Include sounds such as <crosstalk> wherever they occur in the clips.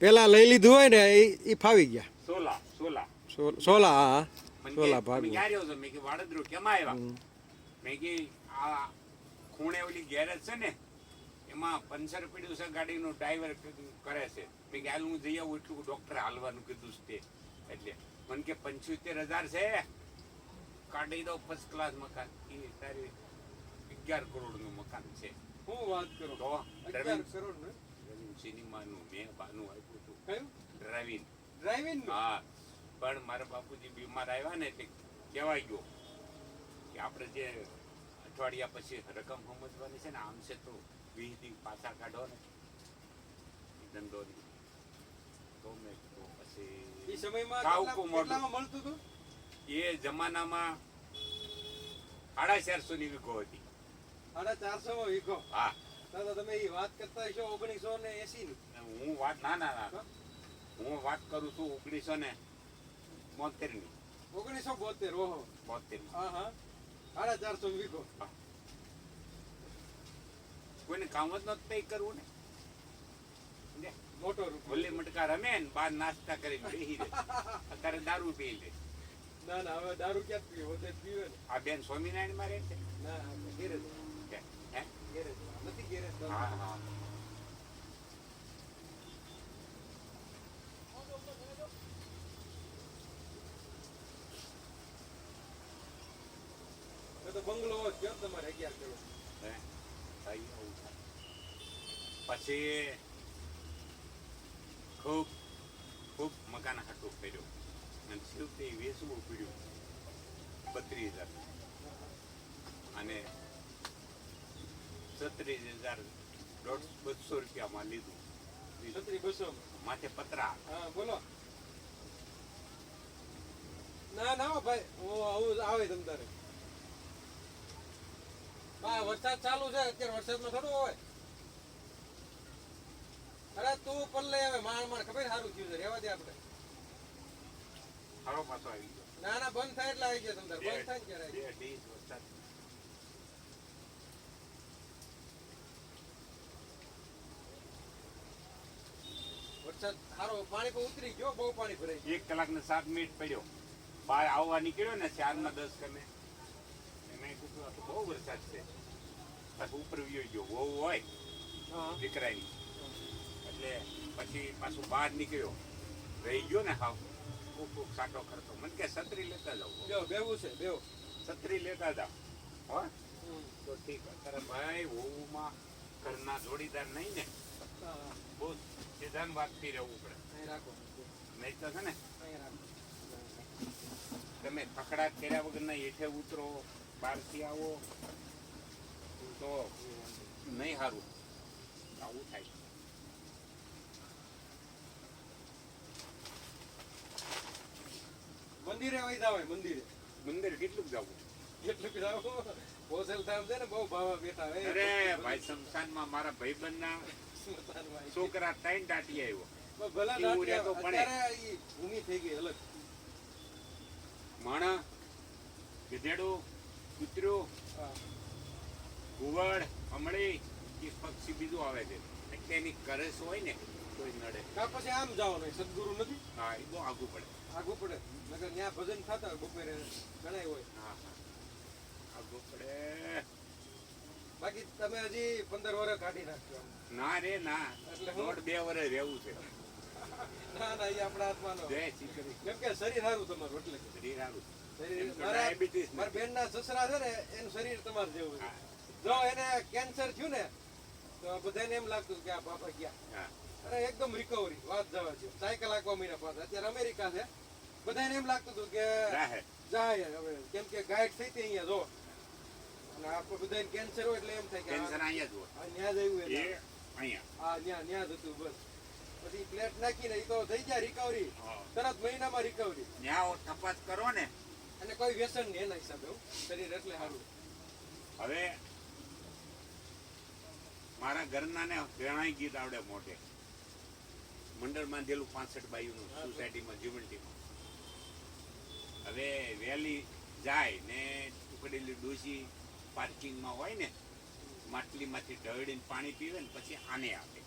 પેલા લઈ લીધું હોય ને એ એ ફાવી ગયા. સોલા સોલા. સોલા હા સોલા ભાગ મેં કે વાડદરો કેમ આવ્યા? મેં કે આ ખૂણે ઓલી ગેરેજ છે ને એમાં પંચર પડ્યું છે ગાડીનો ડ્રાઈવર કરે છે. મેં કે હાલ હું જઈ આવું. એટલું ડોક્ટર હાલવાનું કીધું છે તે. એટલે મને કે પંચોતેર હજાર છે. કાઢી દો ફર્સ્ટ ક્લાસ મકાન. એ તારી અગિયાર કરોડનું મકાન છે. હું વાત કરું? તો અગિયાર કરોડ ને સિનેમાનું મેં બાનું આપ્યું હતું. કયું? ડ્રાઇવિંગ. ડ્રાઇવિંગ હા પણ મારા બાપુજી બીમાર આવ્યા ને તે કહેવાય ગયો કે આપણે જે અઠવાડિયા પછી રકમ સમજવાની છે ને આમ છે તો વીસ દિવસ પાછા કાઢો ને. ઈ ધંધોની તો મેં એ પછી સમયમાં કાવકું કેટલા- મળતું હતું? એ જમાનામાં સાડા ચારસો ની વીઘો હતી. સાડા ચારસો માં વીઘો? હા. દાદા તમે એ વાત કરતા હશો ઓગણીસો ને એસી ની? હું વાત ના ના ના. હું? વાત કરું છું ઓગણીસો ને બોતેરની. ઓગણીસો બોતેર ઓહો. બોતેર હા હા. સાડા ચારસો વીઘો કોઈને કામ જ નથી તઈ કરવું ને? મોટો ભૂલી મટકા રમે ને બાર નાસ્તા કરીને બેહી રહે અત્યારે દારૂ પી લે. ના ના હવે દારૂ ક્યાં પીવે? પીવે આ બેન સ્વામિનારાયણમાં રહે છે? ના આપણે હે? ગેરેજ હા હા. તો બંગલો. પછી ખૂબ ખૂબ મકાન હાટું કર્યું. અને છેવટે વેચવું પડ્યું. બત્રીસ હજાર. અને છત્રીસ હજાર દોઢ બસો રૂપિયામાં લીધું. છત્રી બસો? માથે પતરા. હા બોલો. ના ના ભાઈ આવું આવે તમ તારે. ભાઈ વરસાદ ચાલુ છે અત્યારે વરસાદમાં થોડું હોય. અરે તું પલ્લે હવે માણ માણ ખબર સારું થયું છે રેવા દે આપણે સારો પાછો આવી ગયો. ના ના બંધ થાય એટલે આવી ગયા તમ તારે બંધ થાય ને ક્યારે બે દિવસ વરસાદ વરસાદ સારો પાણી પણ ઉતરી ગયો બહુ પાણી ભરાઈ એક કલાક ને સાત મિનિટ પડ્યો. બહાર આવવા નીકળ્યો ને ચાર ના દસ કને મેં કીધું આ તો બહુ વરસાદ છે. પાછું ઉપર વ્યો ગયો. વહુ હોય હા. દીકરાની. એટલે પછી પાછું બહાર નીકળ્યો. રહી ગયો ને હાવ. ખૂબ ખૂબ સાટો કરતો. મને કે છત્રી લેતા જાવ બેવ છે બેવ છત્રી લેતા જાવ હો. તો ઠીક. અત્યારે ભાઈ વહુમાં ઘરના જોડીદાર નહીં ને. બહુ સિદ્ધાંત વાતથી રહેવું પડે. નહીં તો છે ને તમે પકડા કર્યા વગરના હેઠે ઉતરો બહારથી આવો તો નહીં સારું આવું થાય મંદિરે વહી જાવ મંદિરે. મંદિર કેટલું જવું? કેટલું જવું? હોસેલ ધામ છે ને બહુ ભાવા બેઠા અરે ભાઈ શમશાનમાં મારા ભાઈબંધના. છોકરા ત્રણ દાટી આવ્યો પણ ભલા એવું દાંડિયા, રહેતો પણ અત્યારે ઈ ભૂમિ થઈ ગઈ અલગ. માણા ગધેડું કૂતરું ઘુવડ અમળી એ પક્ષી બીજું આવે છે. એટલે એની કરસ હોય ને કોઈ નડે. કાં પછી આમ જવાનું સદગુરુ નથી? હા એ બહુ આગું પડે. આગું પડે. નગર ત્યાં ભજન થતા બપોરે ગણાય હોય. હા હા. આગું પડે. બાકી તમે હજી પંદર વર્ષ કાઢી નાખજો ના રે ના. એટલે દોઢ બે વર્ષ રહેવું છે. ના ના એ આપણા હાથમાં નો. કેમ કે શરીર સારું તમારું એટલે શરીર સારું. મારા. બેનના સસરા છે ને એનું શરીર તમારું જેવું છે. જો એને કેન્સર થયું ને તો બધાને એમ લાગતું કે આ બાપા ગયા. અરે એકદમ રિકવરી વાત જવા સાયકલ આખવા મહિના પાછા. અત્યારે અમેરિકા છે. બધાને એમ લાગતું હતું કે. જાય હવે કેમ કે ગાઈડ થઈ હતી અહીંયા જો. આપણે બધાને કેન્સર હોય એટલે એમ થાય કે કેન્સર અહીંયા જ હોય. ન્યા જ આવ્યું એ અહીંયા. હા ન્યા ન્યા જ હતું બસ. પછી પ્લેટ નાખીને એ તો થઈ જાય રિકવરી તરત મહિનામાં રિકવરી ન્યા તપાસ કરો ને. અને કોઈ વ્યસન નહીં એના હિસાબે શરીર એટલે સારું. હવે મારા ઘરના ને ઘણાય ગીત આવડે મોટે મંડળ બાંધેલું પાસઠ બાયુનું સોસાયટીમાં જીવંતીમાં હવે વહેલી જાય ને ઉકળેલી ડોસી પાર્કિંગમાં હોય ને માટલીમાંથી ઢળીને પાણી પીવે ને પછી આને આપે.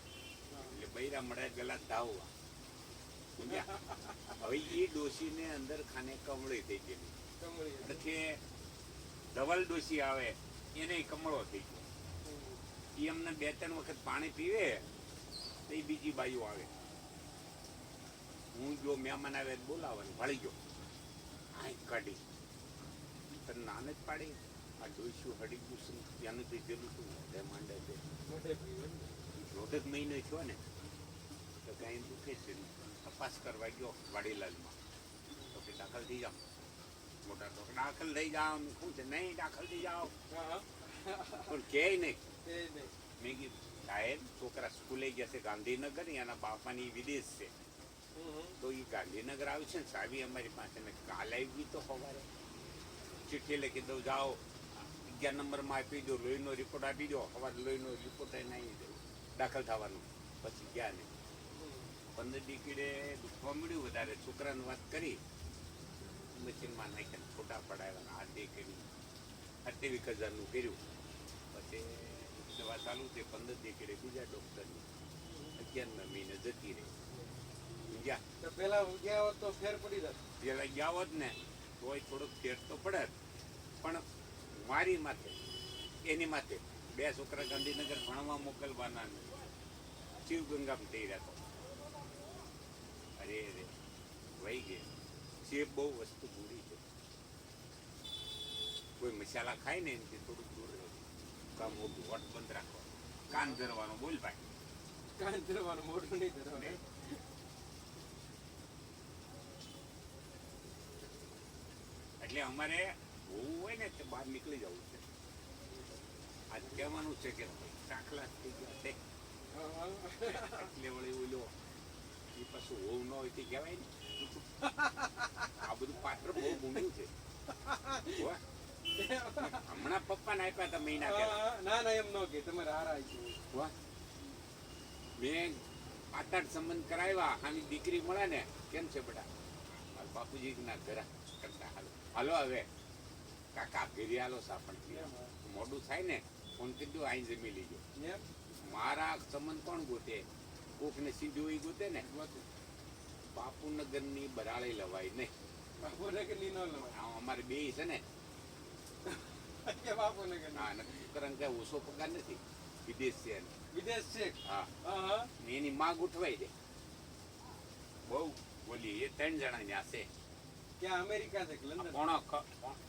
એટલે બૈરા મળે ગલા ધાવવા. હવે એ ડોશીને અંદર ખાને કમળી થઈ ગયેલી પછી ધવલ ડોશી આવે એને કમળો થઈ ગયો. એ અમને બે ત્રણ વખત પાણી પીવે તો એ બીજી બાજુ આવે. હું જો મહેમાન આવે બોલાવે વળી ભળી ગયો. આ કાઢી. તને નાને જ પાડી. આ જોઈશું હડી ગયું છે ત્યાંનું તો જેલું શું મોઢે માંડે છે મોઢે. જ મહિનો થયો ને તો કાંઈ દુખે છે. તપાસ કરવા ગયો વાડીલાલમાં તો કે દાખલ થઈ જાઓ મોટા કે દાખલ થઈ જાઓ શું છે નહીં દાખલ થઈ જાઓ. પણ કે નહીં મેં કીધું સાહેબ છોકરા સ્કૂલે ગયા છે ગાંધીનગર એના બાપાની વિદેશ છે. તો એ ગાંધીનગર આવશે ને સાવી અમારી પાસે કાલે આવી તો સવારે ચિઠ્ઠી લખી દઉં જાઓ અગિયાર નંબરમાં આપી દો લોહીનો રિપોર્ટ આપી દો સવારે લોહીનો રિપોર્ટ એને અહીં દાખલ થવાનું. પછી ગયા નહીં. પંદર ડિકીડે દુખવા મળ્યું વધારે છોકરાને વાત કરી. મશીનમાં નાખીને ફોટા પડાવ્યા આ તે કર્યું. અઠ્યાવીસ હજારનું કર્યું. પછી દવા ચાલુ છે પંદર ડિકીડે બીજા ડૉક્ટરની. અગિયારમાં મહિને જતી રહી. તો પેલા ગયા હોત તો ફેર પડી જાય પેલા ગયા હોત ને તોય થોડોક ફેર તો પડે જ. પણ મારી માથે એની માથે બે છોકરા ગાંધીનગર ભણવા મોકલવાના શિવગંગામાં થઈ રહ્યા અરે અરે વહી ગયા. જે બહુ વસ્તુ પૂરી છે. કોઈ મસાલા ખાય ને એમથી થોડુંક દૂર રહેવું કામ મોટું વટ બંધ રાખો. કાન ધરવાનો બોલ ભાઈ. કાન ધરવાનું મોટું નહીં ધરવાનું. એટલે અમારે હોવું હોય ને તે બહાર નીકળી જવું છે. આ કહેવાનું છે કે દાખલા થઈ ગયા હા. એટલે વળી ઓલો એ પાછું હોવું ન હોય તે કહેવાય ને. આ બધું પાત્ર બહુ ઊંડું છે. હમણાં પપ્પા પપ્પાને આપ્યા મહિના ના ના એમ ન કે તમારે હારા છે. વાહ મેં આઠ આઠ સંબંધ કરાવ્યા આની દીકરી મળે ને કેમ છે બેટા? બાપુજી ના ઘરા કરતા હાલો. હાલો હવે. કાકા ફેરી આલો સાપણ મોડું થાય ને ફોન કરી દો અહીં જમી લીજો. મારા સંબંધ કોણ ગોતે? કોક ને સીધું એ ગોતે ને? બાપુનગરની બરાળી લવાય નહીં. બાપુનગરની ન લવાય અમારે બે છે ને. બાપુનગર બાપુને કે ના નક્કી કરન કઈ ઓછો પગાર નથી. વિદેશ છે વિદેશ છે? હા. હા હા એની માગ ઉઠવાઈ દે. બહુ. બોલી એ ત્રણ જણા ત્યાં છે. ક્યાં અમેરિકા છે લંડન પોણા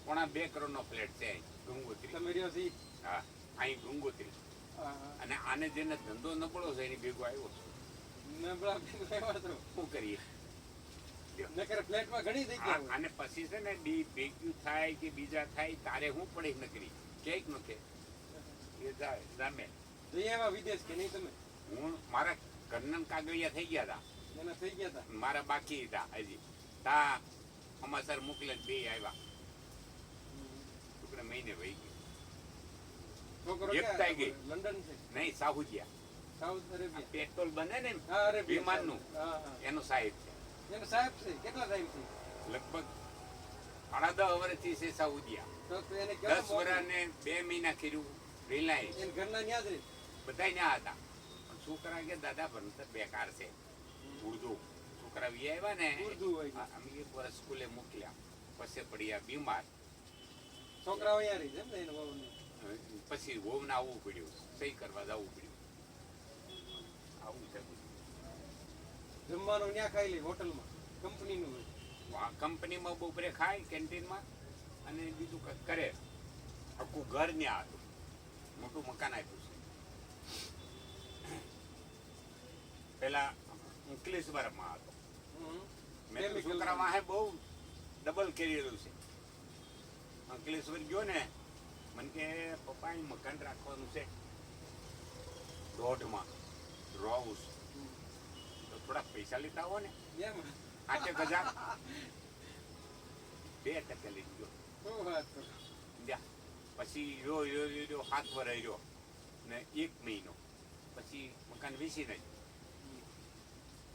પોણા બે કરોડ નો ફ્લેટ છે ગંગોત્રી. તમે રહ્યો છી હા અહીં ગંગોત્રી. અને આને જેને ધંધો નબળો છે એની ભેગો આવ્યો છે. નબળા ભેગો આવ્યો તો? શું કરીએ? નકર ફ્લેટમાં ઘણી જગ્યા હોય. પછી છે ને ડી ભેગ્યું થાય કે બીજા થાય તારે હું પડે નકરી? ક્યાંક ન કે. એ જાય જામે. જઈ આવ્યા વિદેશ કે નહીં તમે? હું મારા ઘરના કાગળિયા થઈ ગયા હતા એના થઈ ગયા હતા મારા બાકી હતા હજી. તા સમાચાર મોકલે બે આવ્યા. છોકરા મહિને વહી ગયો. છોકરો એક ક્યાં થાય ગઈ. લંડન નહીં સાહુજિયા સાઉથ આ અરેબિયા પેટ્રોલ બને ને હા અરેબિયા વિમાનનું. હા હા. એનો સાહેબ છે. એનો સાહેબ છે. કેટલા ટાઈમ છે લગભગ સાડા દસ વર્ષથી છે સાઉદિયા દસ વર્ષ ને બે મહિના કર્યું. રિલાયન્સ. બધા ત્યાં હતા. પણ છોકરા કે દાદા ભણતર બેકાર છે. ઉર્દુ છોકરા આવ્યા ને અમે એક વર્ષ સ્કૂલે મોકલ્યા. પછી પડ્યા બીમાર. છોકરાઓ અહીંયા રહી છે એમ ને એનો વહુને. પછી આવવું પડ્યું. સહી કરવા જવું પડ્યું. આવું છે. જમવાનું ન્યા ખાઈ લે હોટલમાં કંપનીનું કંપનીમાં બપોરે ખાય કેન્ટીનમાં. અને બીજું કંઈક કરે. આખું ઘર ત્યાં હતું. મોટું મકાન આપ્યું છે. પેલા અંકલેશ્વરમાં હતો. હમ. મેં છોકરા વાહે બહુ ડબલ કરેલું છે. અંકલેશ્વર ગયો ને મને કે પપ્પા મકાન રાખવાનું છે. દોઢમાં રો હાઉસ તો થોડા પૈસા લેતા આવો ને. આઠેક હજાર બે ટકા લઈ ગયો. પછી રહ્યો રહ્યો રહ્યો હાથ ભરાઈ રહ્યો. ને એક મહિનો. પછી મકાન વેચી નાખ્યું.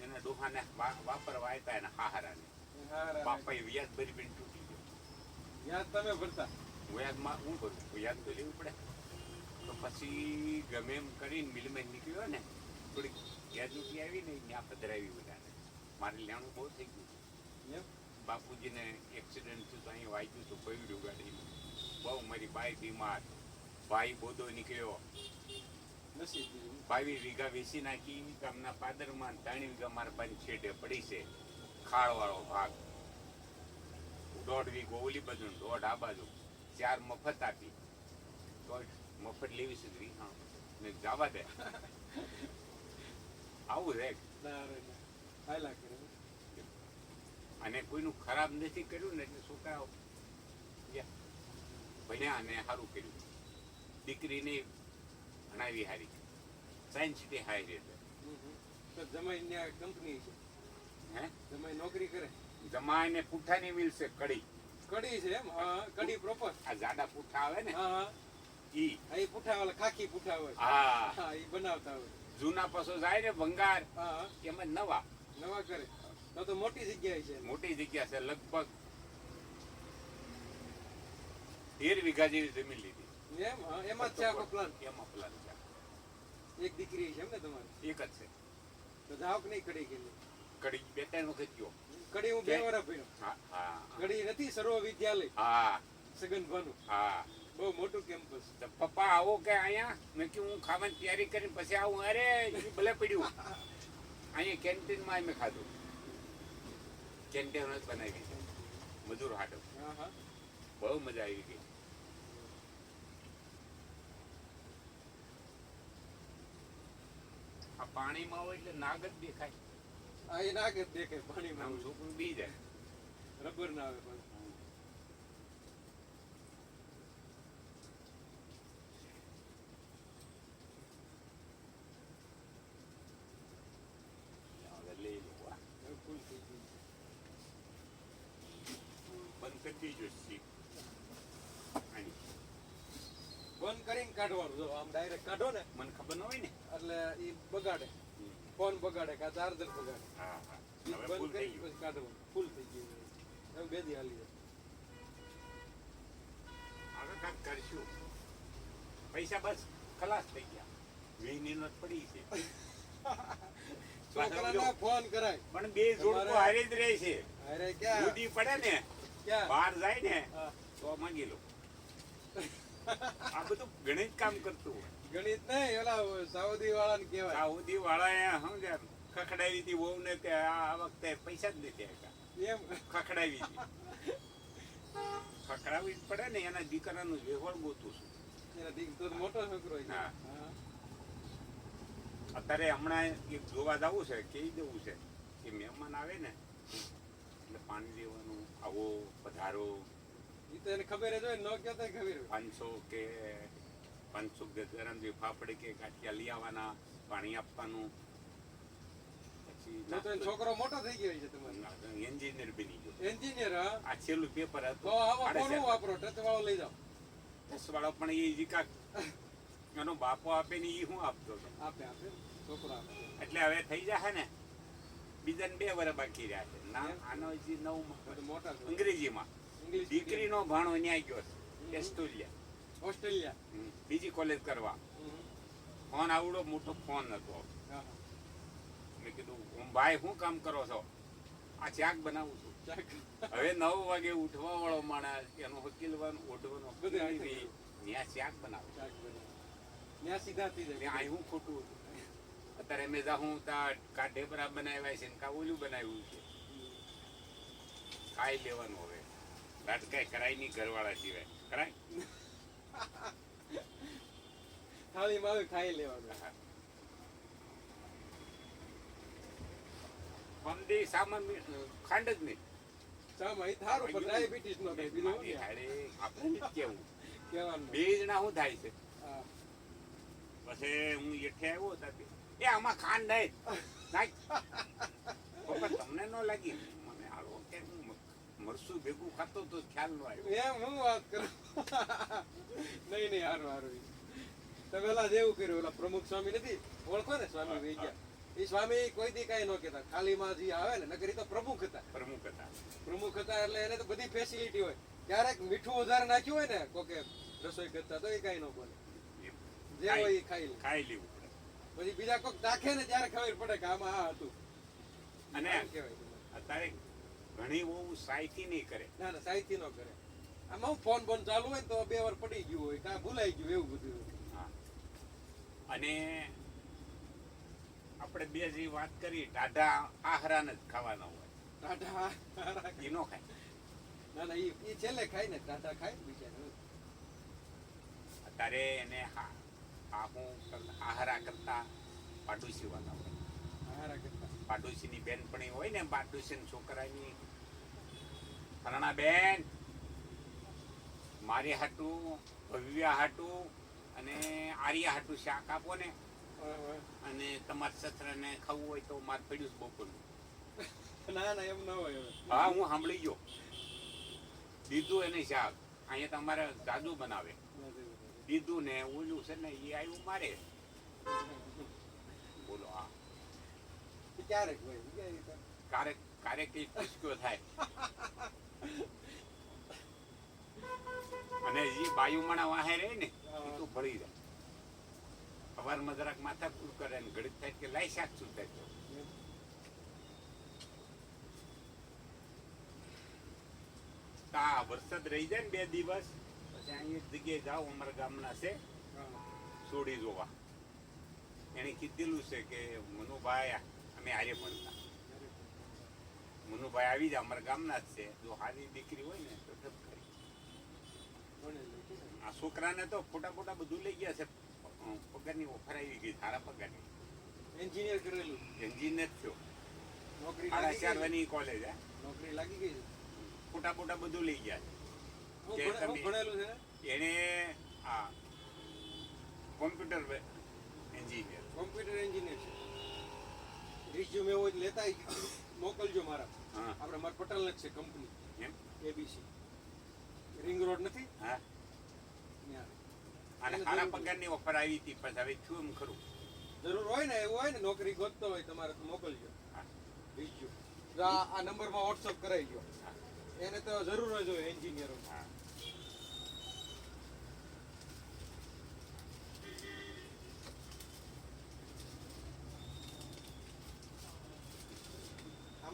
એના ડોહાને વાપરવા આપ્યા એના હાહારાને. બાપા વ્યાજ ભરી બેન તૂટી ગયો. વ્યાજ તમે ભરતા? વ્યાજમાં હું ભરું? વ્યાજ તો લેવું પડે. તો પછી ગમે એમ કરીને મિલમાં નીકળ્યો ને થોડીક વ્યાજ ઉઠી આવી ને ત્યાં પધરાવી બધાને. મારે લેણું બહુ થઈ ગયું. બાપુજીને એક્સિડન્ટ થયું તો અહીં વાંચ્યું તો પડ્યું ગાડીનું બહુ મારી બાઈ બીમાર. ભાઈ બોધો નીકળ્યો. બાવીસ વીઘા વેચી નાખી ગામના પાદરમાં ત્રણ વીઘા મારા પાસે છેડે પડી છે. ખાળવાળો ભાગ. દોઢ વીઘો ઓલી બાજુ ને દોઢ આ બાજુ. ચાર મફત આપી. તો મફત લેવી સુધી હા ને જવા દે. આવું રે. ના. રે ના. હાયલા કરે અને કોઈનું ખરાબ નથી કર્યું ને એટલે છોકરાઓ. ભણ્યા અને સારું કર્યું. દીકરીને ભણાવી હારી. Science city. તો જમાઈ ત્યાં કંપની છે. હે? જમાઈ નોકરી કરે. જમાઈને પૂઠાની મિલ છે કડી. કડી છે એમ? હા કડી પ્રોપર આ જાડા પૂઠા આવે ને? હા ઈ. આ પુઠા વાળા ખાખી પુઠા હોય હા. હા ઈ બનાવતા હોય. જૂના પશુ જાય ને ભંગાર હા એમાં નવા. નવા કરે. તો તો મોટી જગ્યા છે. મોટી જગ્યા છે લગભગ તેર વીઘા જેવી જમીન લીધી. એમ? એમાં જ છે આખો પ્લાન એમાં પ્લાન છે. એક દીકરી છે એમ ને તમારે? એક જ છે. તો જાવ કે નહીં કડી ગયેલી. કડી બે ત્રણ વખત ગયો. કડી હું બે વાર ભણ્યો હા હા કડી નથી સર્વ વિદ્યાલય. હા. સગનભાનું. હા. બહુ મોટું કેમ્પસ પપ્પા આવો કે અહીંયા? મેં કે હું ખાવાની તૈયારી કરીને પછી આવું. અરે ભલે પડ્યું. અહીંયા કેન્ટીનમાં મેં ખાધું. કેન્ટીન જ બનાવી છે મજૂર હાટો બહુ મજા આવી ગઈ. આ પાણીમાં હોય એટલે નાગ જ દેખાય. આ એ નાગ જ દેખાય પાણીમાં. છોકરું બી જાય. રબર ના આવે પણ હવે લઈ લો આ. હવે ફૂલ થઈ ગયું બંધ કરી દીજો સીપ આની. બંધ કરીને કાઢવાનું. જો આમ ડાયરેક્ટ કાઢો ને. મને ખબર ન હોય ને. એટલે એ બગાડે. ફોન બગાડે કે ચાર્જર બગાડે. હા બંધ કરી પછી કાઢવાનું. ફૂલ થઈ ગયું. હવે બે દી હાલી હવે કાંક કરશું. પૈસા બસ ખલાસ થઈ ગયા. વીની નોટ પડી છે. <laughs> છોકરાને ફોન કરાય. પણ બે તમારે- હારે જ રહે છે. અરે ક્યાં? દૂધી પડે ને ક્યાં? બહાર જાય ને તો માંગી લો. <laughs> આ બધું ગણિત કામ કરતું હોય. ગણિત નહીં ઓલા સાઉદી વાળાને કહેવાય સાઉદી વાળાએ સમજે ખખડાવી હતી વહુ ને તે આ વખતે પૈસા જ નથી આપ્યા. એમ? ખખડાવી હતી. ખખડાવી જ પડે ને એના દીકરાનું વેવળ ગોતું છું. એના દીક તો મોટો છોકરો હા. અત્યારે હમણાં એક જોવા જવું છે કહી દેવું છે કે મહેમાન આવે ને એટલે પાણી દેવાનું આવો પધારો એને ખબર જ હોય ન કહેતો ય ખબર પાંચસો કે પાંચસો કે ગરમ કે ગાંઠિયા લઈ આવવાના પાણી આપવાનું. પછી તો તો એનો છોકરો મોટો થઈ ગયો છે તમારે. એન્જિનિયર બની ગયો. એન્જિનિયર આ છેલ્લું પેપર તો હતું આમાં સાડે કોનું ચાર. વાપરો? ટચ વાળો લઈ જાઓ. વાળો પણ એ જીકા <laughs> એનો બાપો આપે ને એ હું આપતો હતો. આપે આપે. છોકરો આપે. એટલે હવે થઈ જશે ને. બીજાને બે વર્ષ બાકી રહ્યા છે. ના? આનો તો નવ અંગ્રેજીમાં. દીકરીનો ભાણો ન્યાય ગયો છે ઓસ્ટ્રેલિયા ઓસ્ટ્રેલિયા બીજી કોલેજ કરવા. ફોન આવડો મોટો ફોન હતો. મેં કીધું હું ભાઈ શું કામ કરો છો? આ ચાક બનાવું છું. હવે નવ વાગે ઉઠવા વાળો માણસ એનો હકીલવાનું ઓઢવાનો ત્યાં ચાક બનાવું. ત્યાં સીધા ત્યાં હું ખોટું અત્યારે મેં જાઉં ત્યાં કા ઢેબરા બનાવ્યા છે ને કા ઓલું બનાવ્યું છે? ખાઈ લેવાનું હવે રાજકાય કરાય નહીં ઘરવાળા સિવાય. કરાય? થાળીમાં આવે ખાઈ લેવાનું. પમદી સામાન ખાંડ જ નહીં. સામાન થારું પણ ડાયાબિટીસ નો થાય બીજું આપણે કેવું. કેવાનું. બે જણા શું થાય છે? પછી હું એઠે આવ્યો ત્યાંથી એ આમાં ખાંડ નહીં. <laughs> તમને ન લાગી. મરસું ભેગું ખાતો તો ખ્યાલ નો આવ્યો. એમ હું વાત કરું? નહીં નહીં હારું હારું. તમે પેલા જેવું કર્યું ઓલા પ્રમુખ સ્વામી નથી? ઓળખો ને સ્વામી વહી ગયા. એ સ્વામી કોઈ દી કઈ ન કેતા ખાલી માં જે આવે ને નકરી તો પ્રમુખ હતા. પ્રમુખ હતા. પ્રમુખ હતા એટલે એને તો બધી ફેસિલિટી હોય. ક્યારેક મીઠું વધારે નાખ્યું હોય ને કોકે રસોઈ કરતા તો એ કઈ ન બોલે. જે હોય એ ખાઈ ખાઈ લેવું પડે. પછી બીજા કોઈક નાખે ને ત્યારે ખબર પડે કે આમાં આ હતું. અને કેવાય કહેવાય. અત્યારે ઘણી બહુ સાયથી નહીં કરે. ના ના સાહિત્ય ન કરે. આમાં હું ફોન બોન ચાલુ હોય તો બે વાર પડી ગયું હોય કાં ભૂલાઈ ગયું એવું બધું. હા. અને આપણે બે જે વાત કરી ટાઢા આહરાને જ ખાવાના હોય. ટાઢા આહરા એ નો ખાય. ના ના એ છેલ્લે ખાય ને ટાઢા ખાય બીજા અત્યારે એને હા આ હું આહારા કરતા પાડોશી વાળા હોય. આહારા કરતા. પાડોશીની બેનપણી હોય ને પાડોશી છોકરાની ફલાણા બેન મારી હાટું ભવ્ય હાટું અને આર્યા હાટું શાક આપો ને. અને તમારા સસરાને ખાવું હોય તો મારે પડ્યું બપોરનું. ના ના એમ ના હોય હા હું સાંભળી ગયો. દીધું એને શાક. અહીંયા તમારે દાદુ બનાવે. દીધું ને ઓલું છે ને એ આવ્યું મારે. <laughs> બોલો હા. ક્યારેક? ક્યારેક કઈ ખુશક્યો થાય અને જે બાયુમાણા વાહે રહે ને એ તો ભળી જાય. સવારમાં જરાક માથા કુલ કરે ને ગણિત થાય કે લાઈ શાક શું થાય તો. વરસાદ રહી જાય ને બે દિવસ, પછી અહીં એક જગ્યાએ જાઓ, અમારા ગામના છે છોડી જોવા. એને કીધેલું છે કે, મનુભાઈ અમે હારે ભણતા. મનુભાઈ આવી જાય અમારા ગામના જ છે. જો હારી દીકરી હોય ને તો ઠપ કરી. આ છોકરાને તો ફોટા ફોટા બધું લઈ ગયા છે. પગારની ઓફર આવી ગઈ સારા પગારની. એન્જિનિયર કરેલું. એન્જિનિયર થયો. નોકરી સાડા ચાર વાની કોલેજ હે? નોકરી લાગી ગઈ. છે ફોટા ફોટા બધું લઈ ગયા તમે- ભણેલું છે? એને આ કોમ્પ્યુટર એન્જિનિયર કોમ્પ્યુટર એન્જિનિયર છે. રિઝ્યુમ એવો જ લેતા મોકલજો મારા. આપણે મારા પટેલ જ છે કંપની એમ? એબીસી રિંગ રોડ નથી? હા. અને સારા પગારની ઓફર આવી હતી પછી હવે થયું એમ ખરું? જરૂર હોય ને એવું હોય ને નોકરી ગોતતો હોય તમારે તો મોકલજો. હા. રિઝ્યુમ જો આ નંબરમાં વોટ્સઅપ કરાવી ગયો. એને તો જરૂર જ હોય એન્જિનિયરો હા.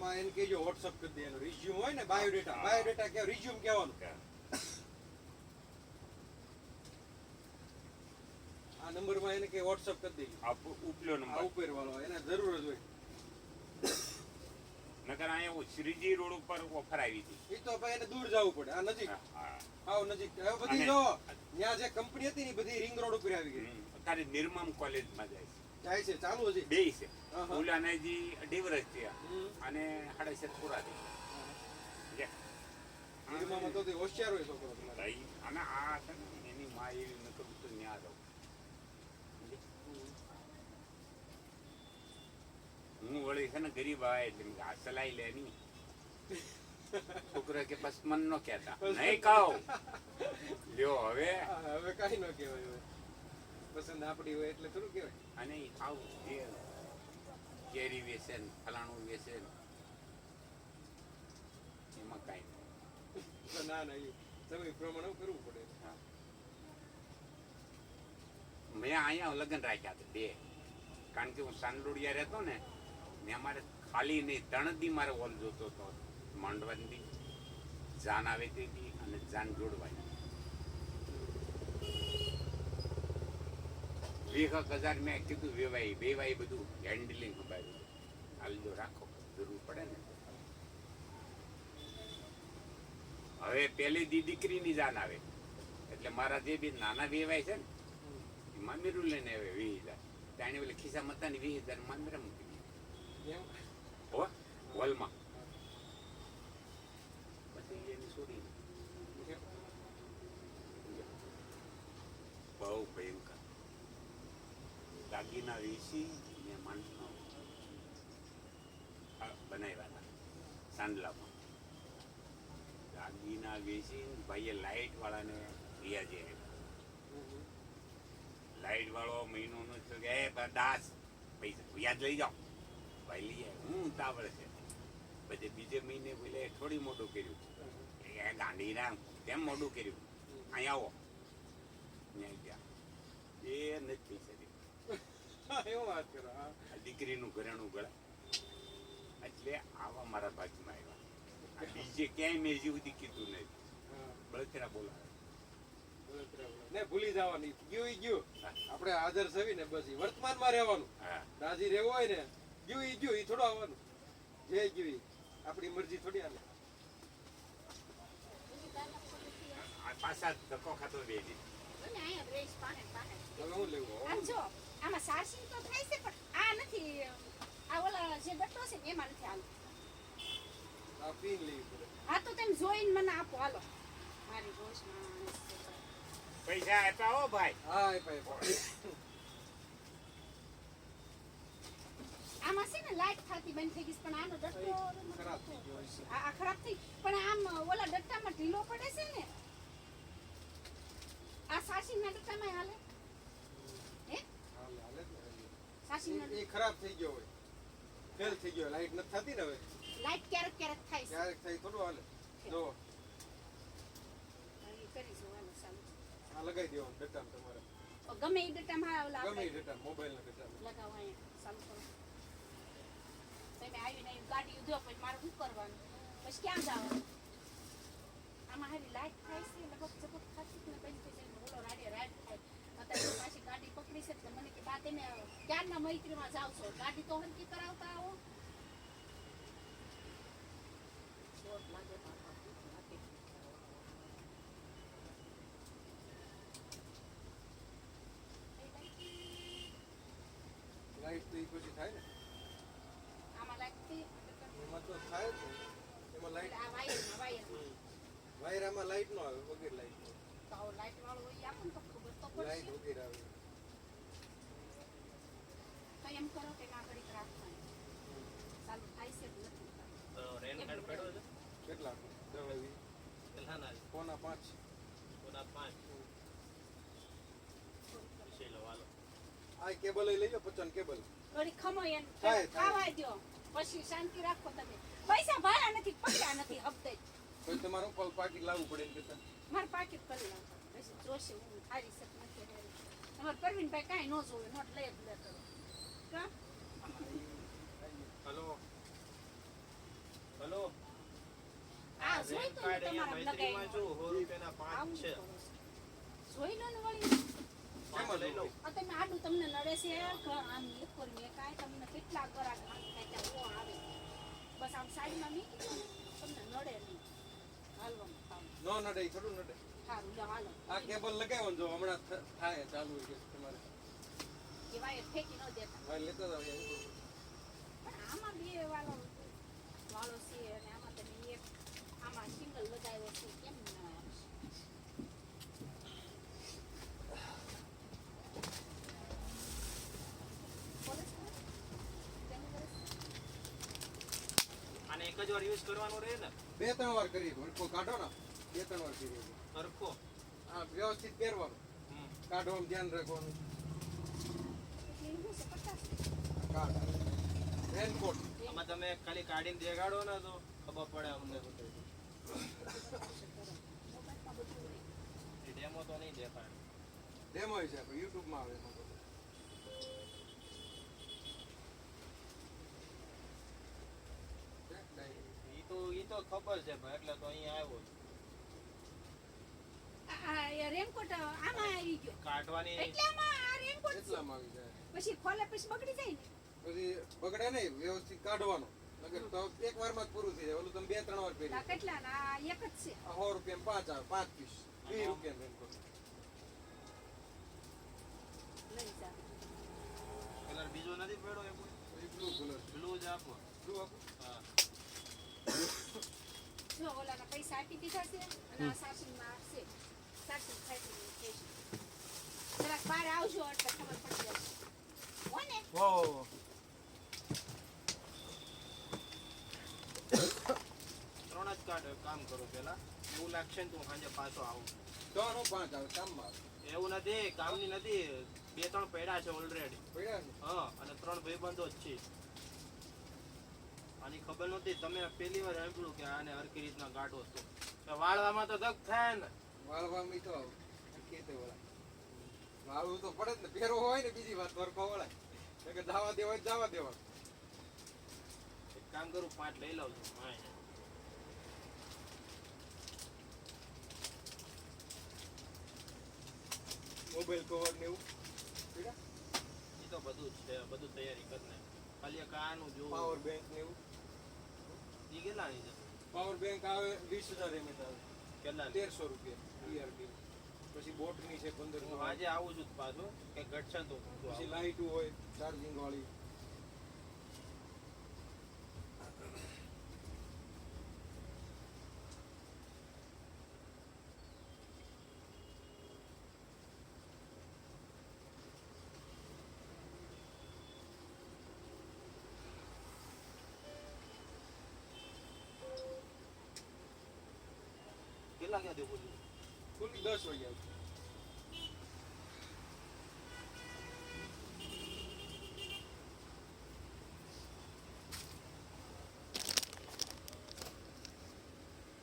આમાં એને કહેજો વોટ્સઅપ કરી દેવાનું રિઝ્યુમ હોય ને બાયોડેટા બાયોડેટા કે રિઝ્યુમ કહેવાનું. આ નંબરમાં એને કે વોટ્સઅપ કરી દેજો. આ ઉપલ્યો આ નંબર ઉપર વાળો એને જરૂર જ હોય. નકર અહીંયા શ્રીજી રોડ ઉપર ઓફર આવી હતી. એ તો ભાઈ એને દૂર જવું પડે આ નજીક. આવ નજીક. હવે બધી જો ત્યાં જે કંપની હતી ને બધી રિંગ રોડ ઉપર આવી ગઈ. અત્યારે નિર્મમ કોલેજમાં જાય છે. જાય છે ચાલુ છે. બે છે. હા, હા. અઢી વર્ષ થયા અને સાડા સાત પૂરા થઈ ગયા નિરમામાં તો તે હોશિયાર હોય છોકરો ભાઈ, અને આ છે ને એની માં એવી નકર તો ન્યા દઉં હું વળી છે ને ગરીબ આવે એટલે આ સલાઈ લે નહીં. છોકરા કે બસ મન નો કહેતા. <laughs> નહીં કહો લ્યો હવે. હવે કઈ ન કહેવાય હવે. પસંદ આપડી હોય એટલે થોડું કહેવાય. અને આવું જે કેરી વેસે ને ફલાણું વેસે એમાં કાંઈ ના ના તમે પ્રમાણે કરવું પડે. મેં અહીંયા લગ્ન રાખ્યા હતા બે. કારણ કે હું સાંડોડિયા રહેતો ને ને અમારે ખાલી નહીં ત્રણ દી મારે હોલ જોતો હતો માંડવાની જાન આવે તે અને જાન જોડવાની. એક હજાર મેં કીધું વેવાઈ વેવાઈ બધું હેન્ડલિંગ ખબાવ્યું હાલજો રાખો જરૂર પડે ને. હવે પેલી દી દીકરીની જાન આવે. એટલે મારા જે બી નાના વેવાય છે ને એ મામીરું લઈને આવે વીસ હજાર. ત્યાં ઓલે ખિસ્સા મતાની વીસ હજાર મામીરા મૂકી હો હોલમાં. પછી એની છોડી બહુ ભયંકર. દાગીના વેચી ને માણસનો બનાવ્યા હતા સાંડલામાં દાગીના વેચી ભાઈએ લાઈટ વાળાને રિયાજે લાઈટ વાળો મહિનો નો થયો કે એ દાસ પૈસા વ્યાજ લઈ જાઓ ભાઈ લઈએ હું તાવડે છે પછી બીજે મહિને બોલે થોડી મોટું કર્યું એ ગાંધીના કેમ મોટું કર્યું અહીંયા આવો ત્યાં ગયા એ નથી પૈસા દીધા હા, એવું વાત કરો હા આ દીકરીનું ઘરેણું ગળા. એટલે આવા મારા બાજુમાં આવ્યા. બીજે ક્યાંય મેં જેવું કીધું નહીં બળતરા બોલાવે. ને ભૂલી જવાની. ગયું ઈ ગયું. આપણે હાજર થવી ને બસ વર્તમાનમાં રહેવાનું. રાજી રહેવું હોય ને ગયું ઈ ગયું ઈ થોડું આવવાનું. જે ગયું આપણી મરજી થોડી હાલે. આ પાછા ધક્કો ખાતો બે અહીંયા બ્રેસ હું લેવું આમ જો આમાં સારસિંગ તો થાય છે પણ આ નથી આ ઓલા જે ડટ્ટો છે ને એમાં નથી હાલતું આ પીન લેવી પડે આ તો તમે જોઈને મને આપો હાલો મારી રોજ માણસ છે ભાઈ. પૈસા આપ્યા હો ભાઈ હા એ ભાઈ ભાઈ. આમાં છે ને લાઈટ થતી બંધ થઈ ગઈ પણ આનો ડટ્ટો ખરાબ થઈ ગયો આ આ ખરાબ થઈ પણ આમ ઓલા ડટ્ટામાં ઢીલો પડે છે ને ખરાબ થઈ ગયો હોય. ફેલ થઈ ગયો લાઈટ નથી થતી ને હવે? લાઈટ ક્યારેક ક્યારેક થાય ક્યારેક થોડું હાલે. જો. આ દેવાનું તમારે. ગમે એ ડટ્ટામાં ઓલા ગમે એ ડટ્ટા મોબાઈલ ના ડટ્ટામાં લગાવો અહીંયા ચાલુ તમે આવીને આવી ગાડી ઉધો પછી મારે શું કરવાનું? પછી ક્યાં જવાનું? આમાં હારી લાઈટ થાય છે લગભગ જગત ખાતી ને થઈ જાય ને ઓલો રાડે રાડ થાય અત્યારે પાછી ગાડી પકડી છે એટલે મને કે બા તમે ક્યારના મૈત્રીમાં જાવ છો ગાડી તો હરકી કરાવતા આવો ચોટ લાગે બાપા, લાઈટ તો ઈ પછી થાય ને. આમાં લાઈટ એમાં તો થાય જ એમાં લાઈટ આ વાયરમાં વાયરમાં વાયરામાં લાઈટ નો આવે વગેરે લાઈટ લાઈટ વાળો હોય આપણને તો ખબર તો એમ પડ્યો આ કેબલ લઈ લો પચાન કેબલ ઘડીક ખમો દ્યો પછી શાંતિ રાખો તમે પૈસા ભર્યા નથી પકડ્યા નથી હપ્તે કોઈ તમારું પલ પાકીટ લાવવું પડે એમ મારે પાકીટ કરી નાખો પછી જોશે હું હારી શક નથી હારી. તમારે પરવીનભાઈ કાંઈ ન જોવે નોટ લઈ જ લે કરો કા? હલો. હલો. આ જોઈ તો તમારા લગાઈ જો હો રૂપિયાના પાંચ છે. જોઈ લો ને વળી. તમે આડું તમને નડે છે આમ એક કોર મેં કાંઈ તમને કેટલા ગરાક કાંઈ ત્યાં આવે. બસ આમ સાઈડમાં મૂકી દો ને, તમને નડે નહીં હાલવામાં થાવ ન નડે થોડું નડે. આ કેબલ લગાવવાનું જો હમણાં થાય ચાલુ હોય કે તમારે. એ ફેંકી ન દેતા. હા લેતા જાવ પણ આમાં બે વાળો વાળો છે અને આમાં તમે એક આમાં સિંગલ લગાવ્યો છે કેમ ના છે? છે? આને એક જ વાર યુઝ કરવાનો રહે ને? બે ત્રણ વાર કરીએ ભડકો કાઢો ને. બે ત્રણ વાર કરીએ સરખો હા વ્યવસ્થિત પહેરવાનું કાઢવાનું ધ્યાન રાખવાનું રેનકોટ આમાં તમે ખાલી કાઢીને દેખાડો ને તો ખબર પડે અમને. ડેમો તો નહીં દેખાય ડેમો છે આપણે યુટ્યુબમાં આવે. ઈ તો ઈ તો ખબર છે ભાઈ એટલે તો અહીંયા આવ્યો છું. રેનકોટ આમાં આવી ગયો. કાઢવાની. એટલે આમાં આ રેનકોટ. એટલામાં આવી જાય? પછી ખોલે પછી બગડી જાય ને. પછી બગડે નહીં વ્યવસ્થિત કાઢવાનો. નકર તો એક વારમાં જ પૂરું થઈ જાય. ઓલું તમે બે ત્રણ વાર પહેરી કેટલા? ના એક જ છે. 100 રૂપિયા પાંચ આવે પાંચ પીસ 20 રૂપિયા રેનકોટ લઈ જા. કલર બીજો નથી પડ્યો એ બ્લુ કલર બ્લુ જ આપો. બ્લુ આપો? હા. જો ઓલાના પૈસા આપી દીધા છે અને આ સાસુમાં છે સાસુ ખાઈ થઈશું જરાક બહાર આવજો એટલે ખબર પડી જશે હો ને ત્રણ જ કાર્ડ કામ કરો પેલા. એવું લાગશે ને તું સાંજે પાછો આવું. ત્રણ હું પાંચ આવે કામમાં એવું નથી કામની નથી. બે ત્રણ પૈડા છે ઓલરેડી પડ્યા ને? હા અને ત્રણ ભાઈબંધો જ છે. આની ખબર નહોતી. તમે પહેલી વાર સાંભળ્યું કે આને હરકી રીતના ગાઢો હતો વાળવામાં તો દગ થાય ને. વાળવામાં તો ખેતે વળાય. વાળવું તો પડે જ ને. પહેરવો હોય ને બીજી વાત વરખો વળાય. જાવા દેવા જવા દેવા એક કામ કરું પાંચ લઈ લઉં છું. હા મોબાઈલ કવર ને એવું? એ તો બધું છે. બધું તૈયારી કરી ને ખાલી એક આનું જો પાવર બેંક ને એવું? ઈ કેટલાની છે? પાવર બેંક આવે વીસ હજાર એમએચ આવે કેટલાની તેરસો રૂપિયા ટીઆરપી પછી બોટની છે પંદરસો. આજે આવું છું પાછું કે ઘટશે તો પછી. લાઇટું હોય ચાર્જિંગ વાળી. કેટલા ખુલ્લી દસ વાગ્યા